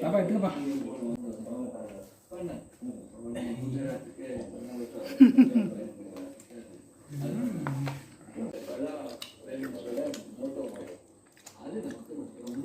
பாப்பா எடுத்துக்கப்பா. ம் இந்த இடம் நல்லா இருக்கும் ஆமாம் ஆமாம் கிருஷ்ணா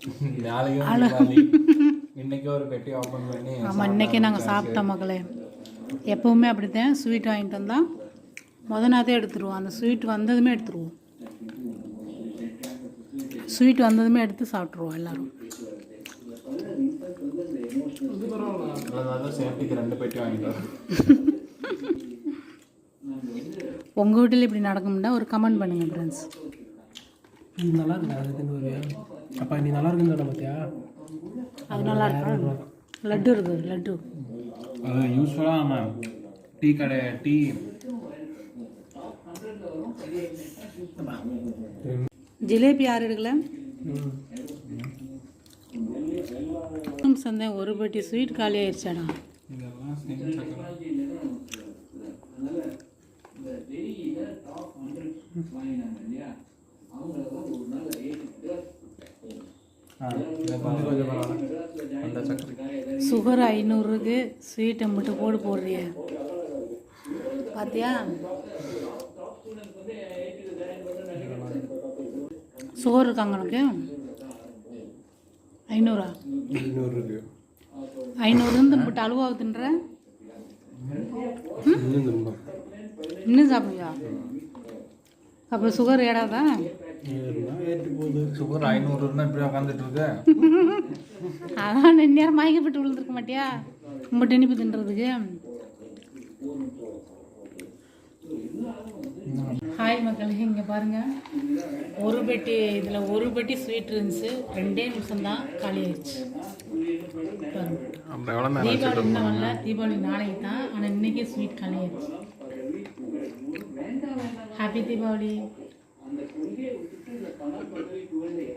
இன்னைக்கு ஒரு பெட்டி ஓப்பன் பண்ணி ஆமாம் இன்றைக்கே நாங்கள் சாப்பிட்டோம் மகளே. எப்போவுமே அப்படித்தான் ஸ்வீட் வாங்கிட்டு வந்தால் முத நாத்தே எடுத்துருவோம். அந்த ஸ்வீட் வந்ததுமே எடுத்துருவோம். ஸ்வீட் வந்ததுமே எடுத்து சாப்பிட்ருவோம் எல்லாரும். உங்கள் வீட்டில் இப்படி நடக்கும்னா ஒரு கமெண்ட் பண்ணுங்கள் ஃப்ரெண்ட்ஸ் இது நல்லா இருக்கு அது தின்னு அப்பா நீ நல்லா இருக்குன்னு சொன்ன பார்த்தியா அது நல்லா இருக்கா? லட்டு இருக்குது லட்டு. அது யூஸ்ஃபுல்லாக ஆமாம் டீ கடை டீ. ஜிலேபி யார் எடுக்கல? ம். சந்தை ஒரு பெட்டி ஸ்வீட் காலி ஆயிடுச்சாடா சுகர் ஐநூறுக்கு ஸ்வீட்டை மட்டும் போடு போடுறிய. பாத்தியா? சுகர் இருக்காங்க உனக்கு? ஐநூறா? இன்னொரு இருக்கு ஐநூறு இருந்து போட்டு அலுவாவை தின்ற இன்னும் சாப்பிடுவியா? அப்புறம் சுகர் ஏடாதா? ஏறுனா ஏறிட்டு போகுது சுகர் ஐநூறு இருந்தால் இப்படி உட்காந்துட்டு இருக்கு? அதான் நேரம் மயக்கப்பட்டு விழுந்திருக்க மாட்டியா? ரொம்ப இனிப்பு தின்றதுக்கு. ஹாய் மக்களே இங்கே பாருங்க. ஒரு பெட்டி இதில் ஒரு பெட்டி ஸ்வீட் இருந்துச்சு. ரெண்டே நிமிஷம் தான் காலி ஆயிடுச்சு. தீபாவளி இன்னும் வரல. தீபாவளி நாளைக்கு தான். ஆனால் இன்னைக்கே ஸ்வீட் காலி ஆயிடுச்சு. Happy Deepavali. 这个房 lực của nó.